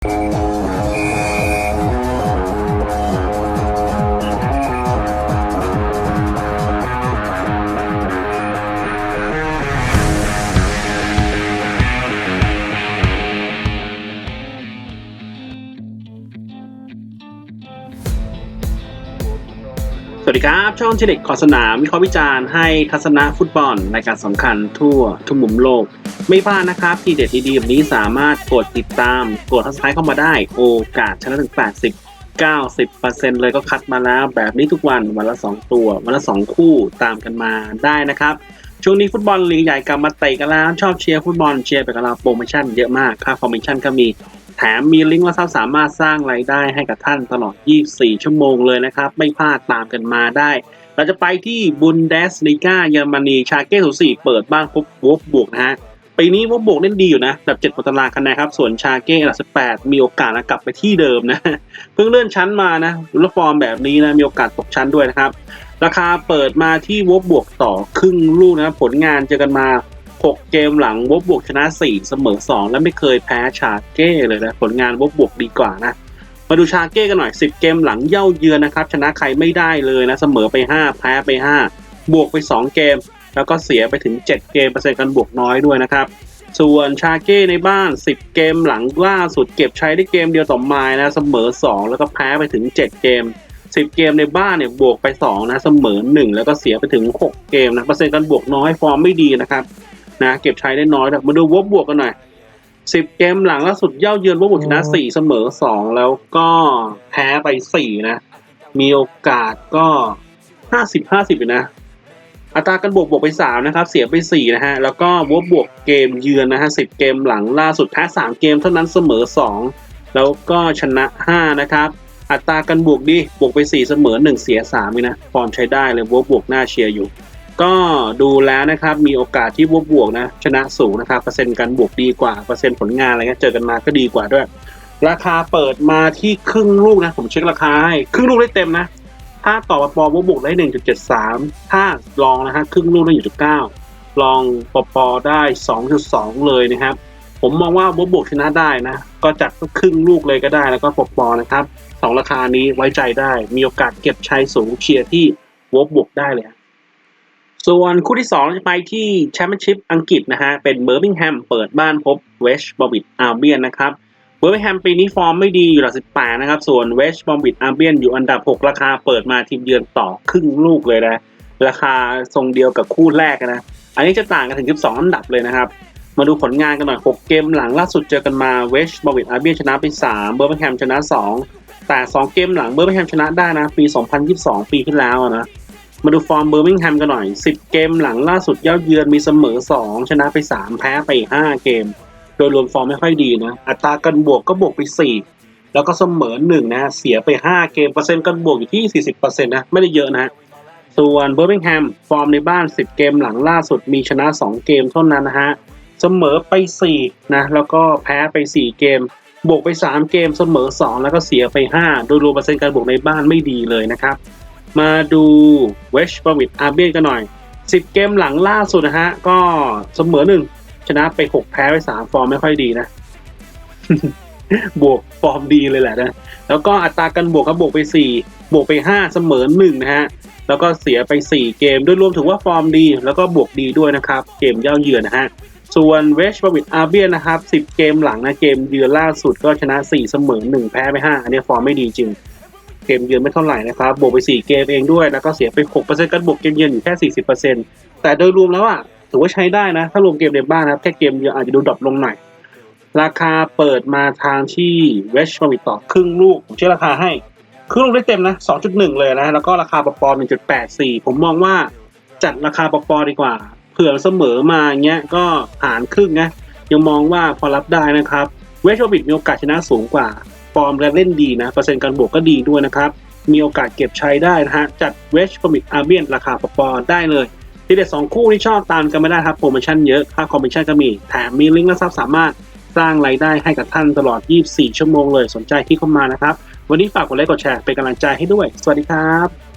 สวัสดีครับ ช่องเทเล็กขอสนามวิเคราะห์วิจารณ์ให้ทัศนะฟุตบอลรายการสำคัญทั่วทุกมุมโลก ไม่พลาดนะครับ ทีเด็ดดีๆแบบนี้สามารถกดติดตาม กดทักทายเข้ามาได้ โอกาสชนะถึง 80 90%เลยก็คัดมาแล้ว แบบนี้ทุกวันวันละ 2 ตัว วันละ 2 คู่ตามกันมาได้นะครับ ช่วงนี้ฟุตบอลลีกใหญ่กลับมาเตะกันแล้ว ชอบเชียร์ฟุตบอลเชียร์ไปกับเราโปรโมชั่นเยอะมาก ค่าคอมมิชชั่นก็มีแถมมีลิงก์และทรัพย์สามารถสร้างรายได้ให้กับท่านตลอด 24 ชั่วโมงเลยนะครับ ไม่พลาดตามกันมาได้ เราจะไปที่บุนเดสลีกาเยอรมนีชาเก้สูสีเปิดบ้านพบวบบวกนะฮะ ปีนี้วบบวกเล่นดีอยู่นะแบบ7ตารางคะแนนครับส่วนชาเก้อันดับ18มีโอกาสกลับไปที่เดิมนะเพิ่งเลื่อนชั้นมานะแล้วฟอร์มแบบนี้นะมีโอกาสตกชั้นด้วยนะครับ ราคาเปิดมาที่วบบวกต่อครึ่งลูกนะผลงานเจอกันมา 6 เกมหลังวบบวกชนะ 4 เสมอ 2 และไม่เคยแพ้ชาเก้เลยนะผลงานวบบวกดีกว่านะมาดูชาเก้กันหน่อย 10 เกมหลังเย่าเยือนนะครับชนะใครไม่ได้เลยนะเสมอไป 5 แพ้ไป 5 บวกไป 2 เกม แล้วก็เสียไปถึง 7 เกมเปอร์เซ็นต์กันบวกน้อยด้วยนะครับ ส่วนชาเก้ในบ้าน 10 เกมหลังล่าสุดเก็บใช้ได้เกมเดียวต่อไมานะเสมอ 2 แล้วก็แพ้ไปถึง 7 เกม 10 เกมในบ้านเนี่ยบวกไป 2 นะเสมอ 1 แล้วก็เสียไปถึง 6 เกมนะเปอร์เซ็นต์กันบวกน้อยฟอร์มไม่ดีนะครับนะเก็บใช้ได้น้อยมาดูวบบวกกันหน่อยสิบเกมหลังล่าสุดเย่าเยือนวบบวกชนะสี่เสมอสองแล้วก็แพ้ไปสี่นะ มีโอกาสก็ห้าสิบห้าสิบนะ อัตราการบวกบวกไปสามนะครับ เสียไปสี่นะฮะ แล้วก็วบบวกเกมเยือนนะฮะสิบเกมหลังล่าสุดแพ้สามเกมเท่านั้นเสมอสองแล้วก็ชนะห้านะครับ อัตราการบวกดีบวกไปสี่เสมอหนึ่งเสียสามเลยนะฟอร์มใช้ได้เลยวบบวกหน้าเชียร์อยู่ ก็ดูแล้วนะครับ มีโอกาสที่วกบวกนะ ชนะสูงนะครับ เปอร์เซ็นต์การบวกดีกว่า เปอร์เซ็นต์ผลงานอะไรเงี้ยเจอกันมาก็ดีกว่าด้วย ราคาเปิดมาที่ครึ่งลูกนะ ผมเช็คราคาให้ ครึ่งลูกได้เต็มนะ ถ้าต่อปปบวกบวกได้หนึ่งจุดเจ็ดสามถ้าลองนะฮะครึ่งลูกได้อยู่จุดเก้าลองปปได้สองจุดสองเลยนะครับ ผมมองว่าบวกบวกชนะได้นะ ก็จัดครึ่งลูกเลยก็ได้แล้วก็ปปนะครับสองราคานี้ไว้ใจได้ มีโอกาสเก็บชัยสูงเชียร์ที่วบบวกได้เลย ส่วนคู่ที่2จะไปที่แชมเปี้ยนชิพอังกฤษนะฮะ เป็นเบอร์มิงแฮมเปิดบ้านพบเวชบอบิทอาร์เบียนนะครับ เบอร์มิงแฮมปีนี้ฟอร์มไม่ดีอยู่หลัก18นะครับ ส่วนเวชบอมบิทอาร์เบียนอยู่อันดับ 6 ราคาเปิดมาทีมเยือนต่อครึ่งลูกเลยนะ ราคาทรงเดียวกับคู่แรกนะ อันนี้จะต่างกันถึง 12 อันดับเลยนะครับ มาดูผลงานกันหน่อย 6 เกมหลังล่าสุดเจอกันมาเวชบอมบิทอาร์เบียนชนะไป 3 เบอร์มิงแฮมชนะ 2 แต่ 2 เกมหลังเบอร์มิงแฮมชนะได้นะ ปี 2022 ปีที่แล้วนะมาดูฟอร์มเบอร์มิงแฮมกันหน่อย 10 เกมหลังล่าสุดเย่าเยือนมีเสมอ 2 ชนะไป 3 แพ้ไป 5 เกม ดยรวมฟอร์มไม่ค่อยดีนะ อัตราการบวกก็บวกไป 4 แล้วก็เสมอ1นะเสียไป 5 เกมเปอร์เซ็นต์การบวกอยู่ที่ 40%นะไม่ได้เยอะนะ ส่วนเบอร์มิงแฮมฟอร์มในบ้าน 10 เกมหลังล่าสุดมีชนะ 2 เกมเท่านั้นนะฮะเสมอไป4นะแล้วก็แพ้ไป 4 เกม บวกไป 3 เกมเสมอ 2 แล้วก็เสียไป 5 โดยรวมเปอร์เซ็นต์การบวกในบ้านไม่ดีเลยนะครับ มาดูเวชบอวิดอาเบียนกันหน่อย 10 เกมหลังล่าสุดนะฮะก็เสมอห นึ่งชนะไป6แพ้ไป3ฟอร์มไม่ค่อยดีนะ บวกฟอร์มดีเลยแหละนะ แล้วก็อัตราการบวกครับบวกไป4บวกไป5เสมอ1นะฮะแล้วก็เสียไป4เกมโดยรวมถือว่าฟอร์มดี แล้วก็บวกดีด้วยนะครับ เกมเย่าเยือนนะฮะส่วนเวชบอวิดอาร์เบียนนะครับ10เกมหลังนะเกมเยือนล่าสุดก็ชนะ4เสมอ1แพ้ไป5อันนี้ฟอร์มไม่ดีจริงเกมเยือนไม่เท่าไหร่นะครับบวกไป 4 เกมเองด้วย แล้วก็เสียไป6%กันบวกเกมเยือนอยู่แค่ 40%แต่โดยรวมแล้วอะ ถือว่าใช้ได้นะ ถ้ารวมเกมในบ้านนะครับแค่เกมเยือนอาจจะดูดรอปลงหน่อย ราคาเปิดมาทางที่เวชมาวิดต่อครึ่งลูก ผมเชื่อราคาให้ ครึ่งลูกได้เต็มนะ 2.1 เลยนะ แล้วก็ราคาปป1.84 ผมมองว่าจัดราคาปปดีกว่า เผื่อเสมอมาเงี้ยก็หารครึ่งนะยังมองว่าพอรับได้นะครับ เวชมาวิดมีโอกาสชนะสูงกว่า ฟอร์มการเล่นดีนะ เปอร์เซ็นต์การบวกก็ดีด้วยนะครับ มีโอกาสเก็บใช้ได้นะฮะ จัดเวชพมิดอาเบียนราคาปปได้เลย ทีเด็ดสองคู่ที่ชอบตามกันไม่ได้ครับโปรโมชั่นเยอะค่าคอมมิชชั่นก็มี แถมมีลิงก์และครับสามารถสร้างรายได้ให้กับท่านตลอด 24 ชั่วโมงเลยสนใจที่เข้ามานะครับ วันนี้ฝากกดไลค์กดแชร์เป็นกำลังใจให้ด้วย สวัสดีครับ